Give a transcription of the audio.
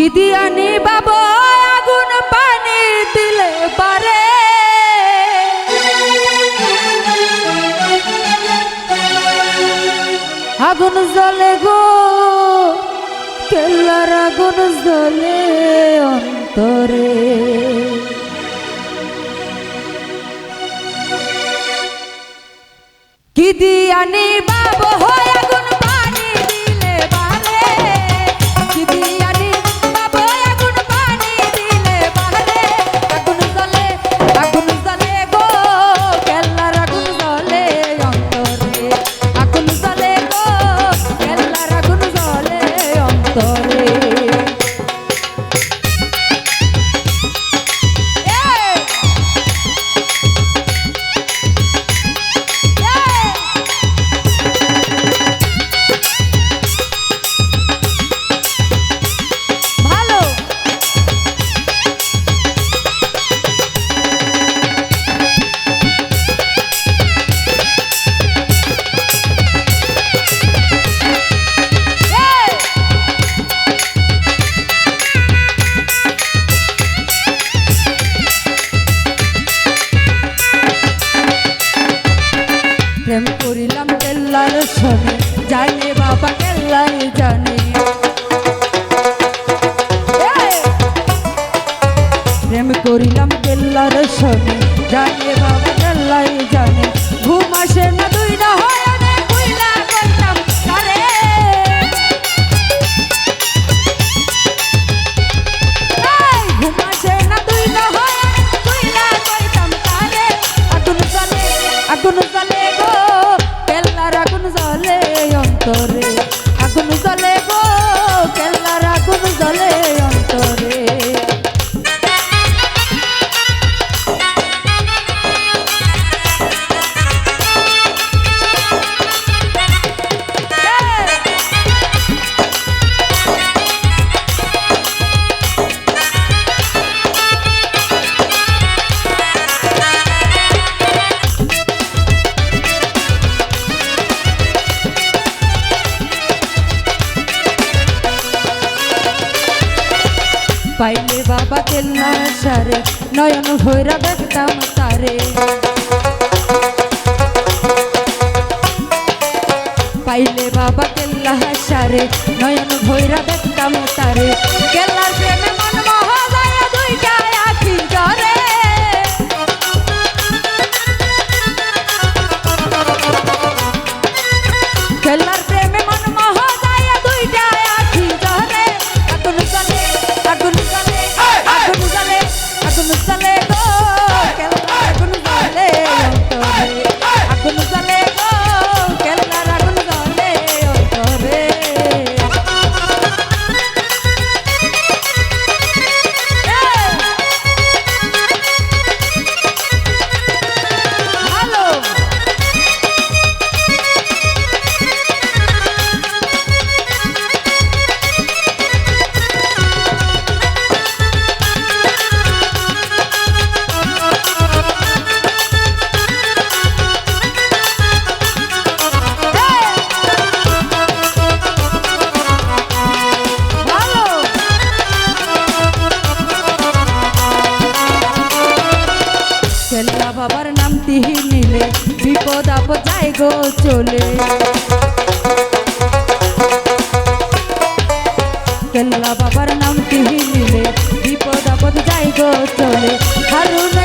কি দিয়ানি বাবা, আগুন পানি দিলে পারে। আগুন জ্বলে গো, কেল্লার আগুন জ্বলে অন্তরে। কি দিয়ানি বাবা জানে বাবা কেল্লাই জানে। প্রেম করিলাম কেল্লার সনে জানে বাবা কেল্লাই জানে। ঘুম আসে না পাইলে বাবা তেল না সারে, নয়ন ভৈরা দেখতাম তারে। পাইলে বাবা কেল্লা সারে, নয়ন ভৈরা দেখতাম তারে। কেল্লার প্রেমে the sun. গো চলে। কেল্লা বাবার নাম কি বিপদ আপদ যাই গো চলে। হারুন